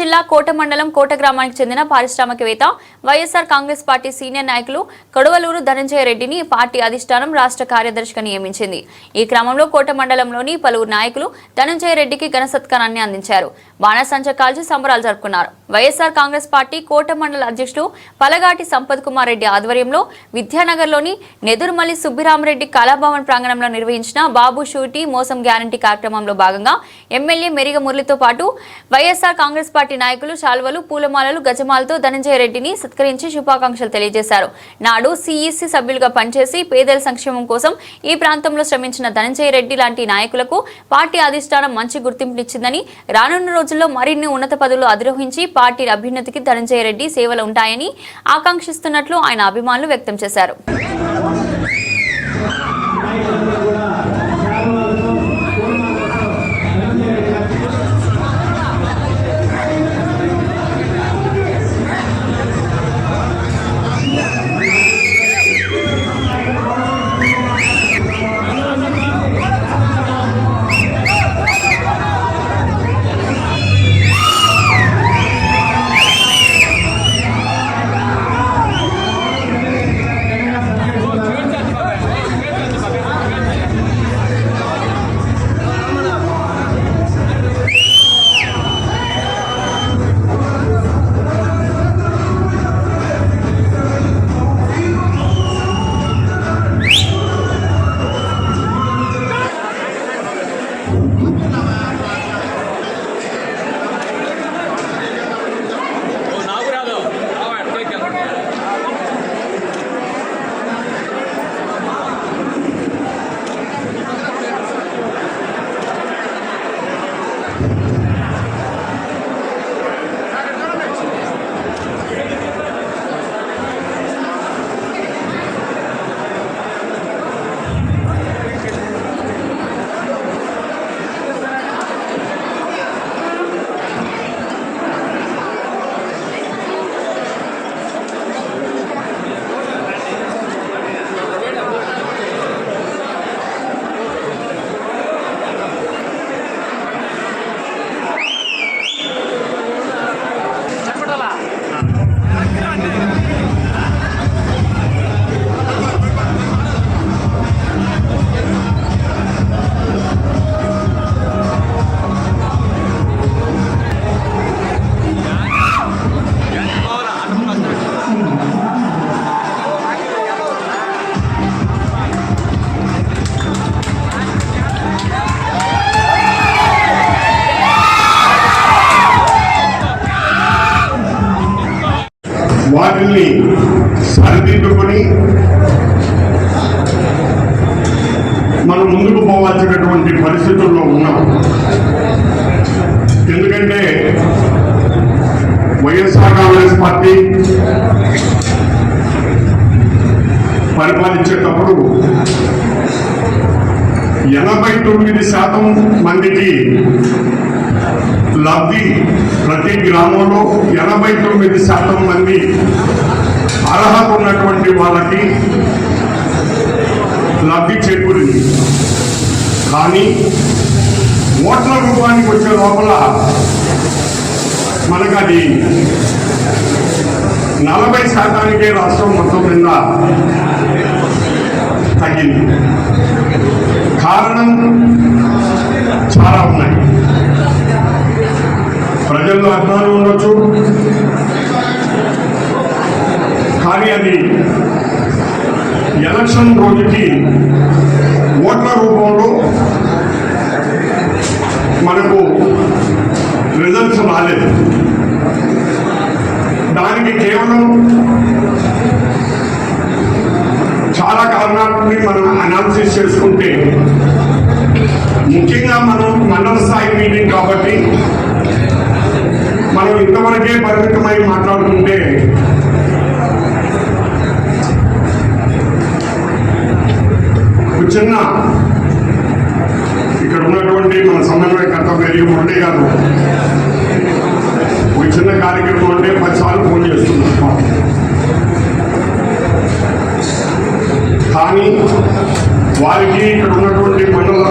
జిల్లా కోట మండలం కోట గ్రామానికి చెందిన పారిశ్రామికవేత్త వైఎస్ఆర్ కాంగ్రెస్ పార్టీ సీనియర్ నాయకులు కొడవలూరు ధనంజయ రెడ్డిని పార్టీ అధిష్టానం రాష్ట్ర కార్యదర్శిగా నియమించింది. ఈ క్రమంలో కోట మండలంలోని పలువురు నాయకులు ధనంజయ రెడ్డికి ఘన సత్కారాన్ని అందించారు. బాణసంచ కాల్చి సంబరాలు జరుపుకున్నారు. వైఎస్ఆర్ కాంగ్రెస్ పార్టీ కోట మండల అధ్యక్షుడు పలగాటి సంపత్ కుమార్ రెడ్డి ఆధ్వర్యంలో విద్యానగర్లోని నెదురుమల్లి సుబ్బిరామరెడ్డి కళాభవన్ ప్రాంగణంలో నిర్వహించిన బాబు షూటీ మోసం గ్యారంటీ కార్యక్రమంలో భాగంగా ఎమ్మెల్యే మెరిగ మురళితో పాటు వైఎస్ఆర్ కాంగ్రెస్ పార్టీ పార్టీ నాయకులు శాల్వలు పూలమాలలు గజమాలతో ధనంజయ రెడ్డిని సత్కరించి శుభాకాంక్షలు తెలియజేశారు. నాడు సిఈసి సభ్యులుగా పనిచేసి పేదల సంక్షేమం కోసం ఈ ప్రాంతంలో శ్రమించిన ధనంజయ రెడ్డి లాంటి నాయకులకు పార్టీ అధిష్టానం మంచి గుర్తింపునిచ్చిందని రానున్న రోజుల్లో మరిన్ని ఉన్నత పదవులు అధిరోహించి పార్టీ అభ్యున్నతికి ధనంజయ రెడ్డి సేవలు ఉంటాయని ఆకాంక్షిస్తున్నట్లు ఆయన అభిమానులు వ్యక్తం చేశారు. వాటిని సరిదిద్దుకొని మనం ముందుకు పోవాల్సినటువంటి పరిస్థితుల్లో ఉన్నాం. ఎందుకంటే వైఎస్ఆర్ కాంగ్రెస్ పార్టీ పరిపాలించేటప్పుడు ఎనభై తొమ్మిది శాతం మందికి లబ్ధి ప్రతి గ్రామంలో ఎనభై తొమ్మిది శాతం మంది అర్హత ఉన్నటువంటి వాళ్ళకి లబ్ధి చేకూరింది. కానీ ఓట్ల రూపానికి వచ్చే లోపల మనకు అది నలభై శాతానికే రాష్ట్రం మొత్తం మీద తగ్గింది. కారణం ప్రజల్లో అజ్ఞానం ఉండొచ్చు. కానీ అది ఎలక్షన్ రోజుకి ఓట్ల రూపంలో మనకు రిజల్ట్స్ రాలేదు. దానికి కేవలం చాలా కారణాలని మనం అనాలిసిస్ చేసుకుంటే ముఖ్యంగా మనం మండల స్థాయి మీటింగ్ కాబట్టి మనం ఇంతవరకే పరిమితమై మాట్లాడుతుంటే చిన్న ఇక్కడ ఉన్నటువంటి మన సమన్వయకర్త మరియు మురళి గారు ఒక చిన్న కార్యక్రమం అంటే పదిసార్లు ఫోన్ చేస్తున్నాం కానీ వారికి ఇక్కడ ఉన్నటువంటి మండల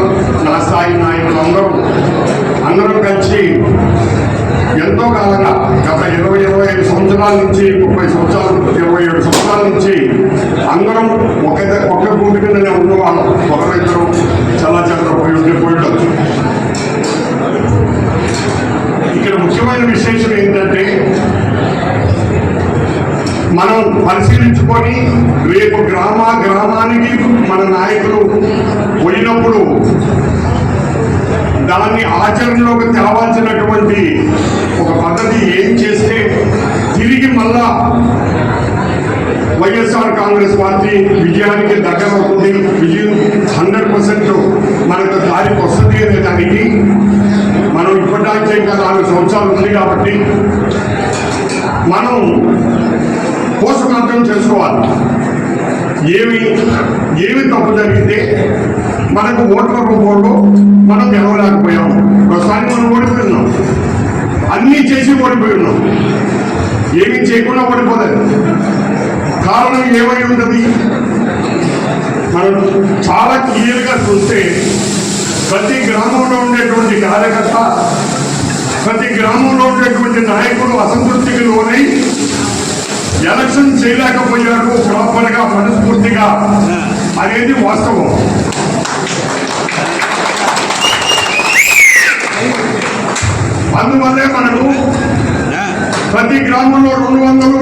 ద- ఒక భూమి మీదనే చాలా చాలా పోయి ఉంటే పోయి ఇక్కడ ముఖ్యమైన విశేషం ఏంటంటే మనం పరిశీలించుకొని రేపు గ్రామ గ్రామానికి మన నాయకులు పోయినప్పుడు దాన్ని ఆచరణలోకి తేవాల్సినటువంటి ఒక పద్ధతి ఏం చేస్తే కాంగ్రెస్ పార్టీ విజయానికి దగ్గరవుతుంది విజయం హండ్రెడ్ పర్సెంట్ మనకు దారికి వస్తుంది అనే దానికి మనం ఇప్పటికే ఇంకా నాలుగు సంవత్సరాలు ఉంది కాబట్టి మనం పోషకార్థం చేసుకోవాలి. ఏమి ఏమి తప్పు జరిగితే మనకు ఓట్ల రూపంలో మనం గెలవలేకపోయాం. ఒకసారి మనం ఓడిపోయినాం. అన్నీ చేసి ఓడిపోయినాం. ఏమి చేయకుండా ఓడిపోలేదు. కారణం ఏమై ఉంటుంది మనం చాలా క్లియర్గా చూస్తే ప్రతి గ్రామంలో ఉండేటువంటి కార్యకర్త ప్రతి గ్రామంలో ఉండేటువంటి నాయకుడు అసంతృప్తికి లోనై ఎలక్షన్ చేయలేకపోయాడు ప్రాపర్గా మనస్ఫూర్తిగా అనేది వాస్తవం. అందువల్లే మనకు ప్రతి గ్రామంలో రెండు వందలు